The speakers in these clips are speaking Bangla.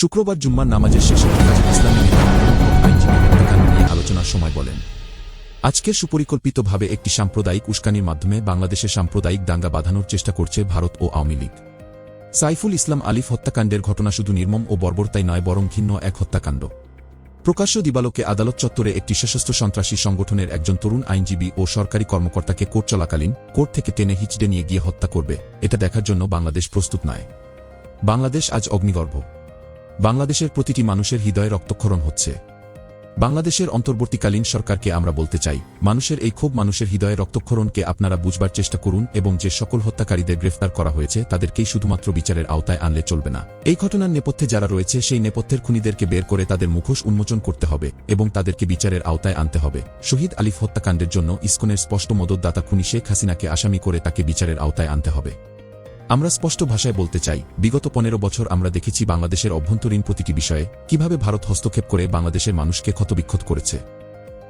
শুক্রবার জুম্মার নামাজের শেষে ইসলামী আলোচনার সময় বলেন, আজকের সুপরিকল্পিতভাবে একটি সাম্প্রদায়িক উস্কানির মাধ্যমে বাংলাদেশে সাম্প্রদায়িক দাঙ্গা বাঁধানোর চেষ্টা করছে ভারত ও আওয়ামী লীগ। সাইফুল ইসলাম আলিফ হত্যাকাণ্ডের ঘটনা শুধু নির্মম ও বর্বরতাই নয়, বরং ভিন্ন এক হত্যাকাণ্ড। প্রকাশ্য দিবালোকে আদালত চত্বরে একটি সশস্ত্র সন্ত্রাসী সংগঠনের একজন তরুণ আইনজীবী ও সরকারি কর্মকর্তাকে কোর্ট চলাকালীন কোর্ট থেকে টেনে হিচড়ে নিয়ে গিয়ে হত্যা করবে, এটা দেখার জন্য বাংলাদেশ প্রস্তুত নয়। বাংলাদেশ আজ অগ্নিগর্ভ। বাংলাদেশের প্রতিটি মানুষের হৃদয়ে রক্তক্ষরণ হচ্ছে। বাংলাদেশের অন্তর্বর্তীকালীন সরকারকে আমরা বলতে চাই, মানুষের এই ক্ষোভ মানুষের হৃদয়ে রক্তক্ষরণকে আপনারা বুঝবার চেষ্টা করুন এবং যে সকল হত্যাকারীদের গ্রেফতার করা হয়েছে, তাদেরকেই শুধুমাত্র বিচারের আওতায় আনলে চলবে না। এই ঘটনার নেপথ্যে যারা রয়েছে, সেই নেপথ্যের খুনিদেরকে বের করে তাদের মুখোশ উন্মোচন করতে হবে এবং তাদেরকে বিচারের আওতায় আনতে হবে। শহীদ আলিফ হত্যাকাণ্ডের জন্য ইসকনের স্পষ্ট মদতদাতা খুনি শেখ হাসিনাকে আসামি করে তাকে বিচারের আওতায় আনতে হবে। আমরা স্পষ্ট ভাষায় বলতে চাই, বিগত পনেরো বছর আমরা দেখেছি বাংলাদেশের অভ্যন্তরীণ প্রতিটি বিষয়ে কীভাবে ভারত হস্তক্ষেপ করে বাংলাদেশের মানুষকে ক্ষতবিক্ষত করেছে।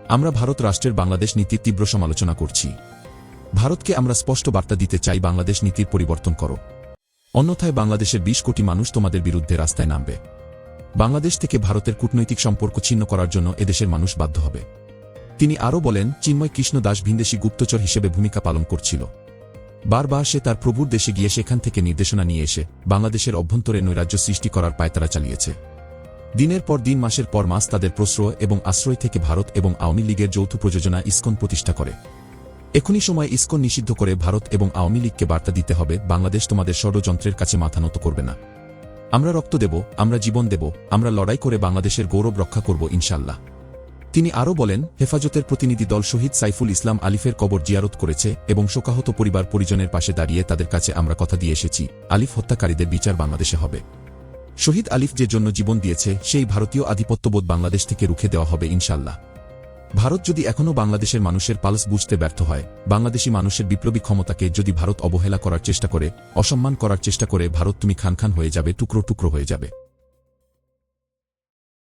আমরা ভারত রাষ্ট্রের বাংলাদেশ নীতির তীব্র সমালোচনা করছি। ভারতকে আমরা স্পষ্ট বার্তা দিতে চাই, বাংলাদেশ নীতির পরিবর্তন করো। অন্যথায় বাংলাদেশের ২০ কোটি মানুষ তোমাদের বিরুদ্ধে রাস্তায় নামবে। বাংলাদেশ থেকে ভারতের কূটনৈতিক সম্পর্ক ছিন্ন করার জন্য এদেশের মানুষ বাধ্য হবে। তিনি আরও বলেন, চিন্ময় কৃষ্ণ দাস ভিনদেশী গুপ্তচর হিসেবে ভূমিকা পালন করছিল। বারবার সে তার প্রভুর দেশে গিয়ে সেখান থেকে নির্দেশনা নিয়ে এসে বাংলাদেশের অভ্যন্তরে নৈরাজ্য সৃষ্টি করার পায়তারা চালিয়েছে। দিনের পর দিন, মাসের পর মাস তাদের প্রশ্রয় এবং আশ্রয় থেকে ভারত এবং আওয়ামী লীগের যৌথ প্রযোজনা ইসকন প্রতিষ্ঠা করে। এখনই সময় ইস্কন নিষিদ্ধ করে ভারত এবং আওয়ামী লীগকে বার্তা দিতে হবে, বাংলাদেশ তোমাদের ষড়যন্ত্রের কাছে মাথা নত করবে না। আমরা রক্ত দেব, আমরা জীবন দেব, আমরা লড়াই করে বাংলাদেশের গৌরব রক্ষা করব ইনশাল্লাহ তিনি আরও বলেন, হেফাজতের প্রতিনিধি দল শহীদ সাইফুল ইসলাম আলিফের কবর জিয়ারত করেছে এবং শোকাহত পরিবার পরিজনের পাশে দাঁড়িয়ে তাদের কাছে আমরা কথা দিয়ে এসেছি, আলিফ হত্যাকারীদের বিচার বাংলাদেশে হবে। শহীদ আলিফ যে জন্য জীবন দিয়েছে, সেই ভারতীয় আধিপত্যবোধ বাংলাদেশ থেকে রুখে দেওয়া হবে ইনশাল্লাহ ভারত যদি এখনও বাংলাদেশের মানুষের পালস বুঝতে ব্যর্থ হয়, বাংলাদেশি মানুষের বিপ্লবী ক্ষমতাকে যদি ভারত অবহেলা করার চেষ্টা করে, অসম্মান করার চেষ্টা করে ভারত তুমি খান খান হয়ে যাবে, টুকরো টুকরো হয়ে যাবে।